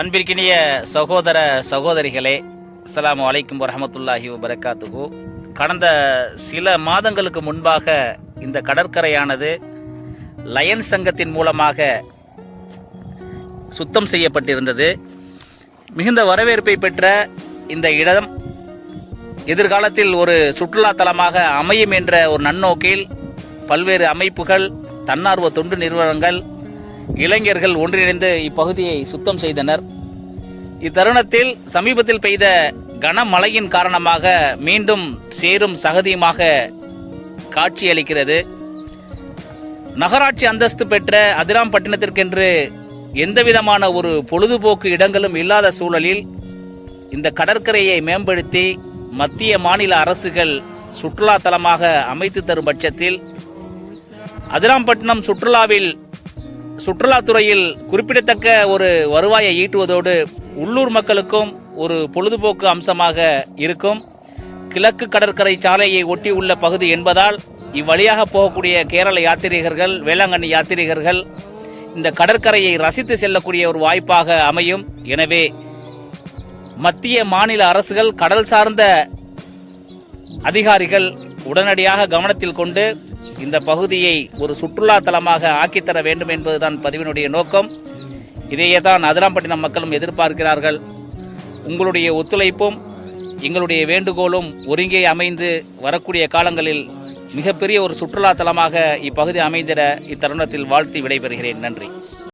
அன்பிற்கினிய சகோதர சகோதரிகளே அஸ்ஸலாமு அலைக்கும் வரமத்துல்லாஹி வரகாத்துகு கடந்த சில மாதங்களுக்கு முன்பாக இந்த கடற்கரையானது லயன் சங்கத்தின் மூலமாக சுத்தம் செய்யப்பட்டிருந்தது. மிகுந்த வரவேற்பை பெற்ற இந்த இடம் எதிர்காலத்தில் ஒரு சுற்றுலா தலமாக அமையும் என்ற ஒரு நன்னோக்கில் பல்வேறு அமைப்புகள் தன்னார்வ தொண்டு நிறுவனங்கள் இளைஞர்கள் ஒன்றிணைந்து இப்பகுதியை சுத்தம் செய்தனர். இத்தருணத்தில் சமீபத்தில் பெய்த கனமழையின் காரணமாக மீண்டும் சேரும் சகதியுமாக காட்சியளிக்கிறது. நகராட்சி அந்தஸ்து பெற்ற அதிராம்பட்டினத்திற்கென்று எந்தவிதமான ஒரு பொழுதுபோக்கு இடங்களும் இல்லாத சூழலில் இந்த கடற்கரையை மேம்படுத்தி மத்திய மாநில அரசுகள் சுற்றுலா தலமாக அமைத்து தரும் பட்சத்தில் அதிராம்பட்டினம் சுற்றுலாவில் சுற்றுலாத்துறையில் குறிப்பிடத்தக்க ஒரு வருவாயை ஈட்டுவதோடு உள்ளூர் மக்களுக்கும் ஒரு பொழுதுபோக்கு அம்சமாக இருக்கும். கிழக்கு கடற்கரை சாலையை ஒட்டி உள்ள பகுதி என்பதால் இவ்வழியாக போகக்கூடிய கேரள யாத்திரிகர்கள் வேளாங்கண்ணி யாத்திரிகர்கள் இந்த கடற்கரையை ரசித்து செல்லக்கூடிய ஒரு வாய்ப்பாக அமையும். எனவே மத்திய மாநில அரசுகள் கடல் சார்ந்த அதிகாரிகள் உடனடியாக கவனத்தில் கொண்டு இந்த பகுதியை ஒரு சுற்றுலா தலமாக ஆக்கித்தர வேண்டும் என்பதுதான் பதிவினுடைய நோக்கம். இதையே தான் அதிராம்பட்டினம் மக்களும் எதிர்பார்க்கிறார்கள். உங்களுடைய ஒத்துழைப்பும் எங்களுடைய வேண்டுகோளும் ஒருங்கே அமைந்து வரக்கூடிய காலங்களில் மிகப்பெரிய ஒரு சுற்றுலா தலமாக இப்பகுதி அமைந்திட இத்தருணத்தில் வாழ்த்தி விடைபெறுகிறேன். நன்றி.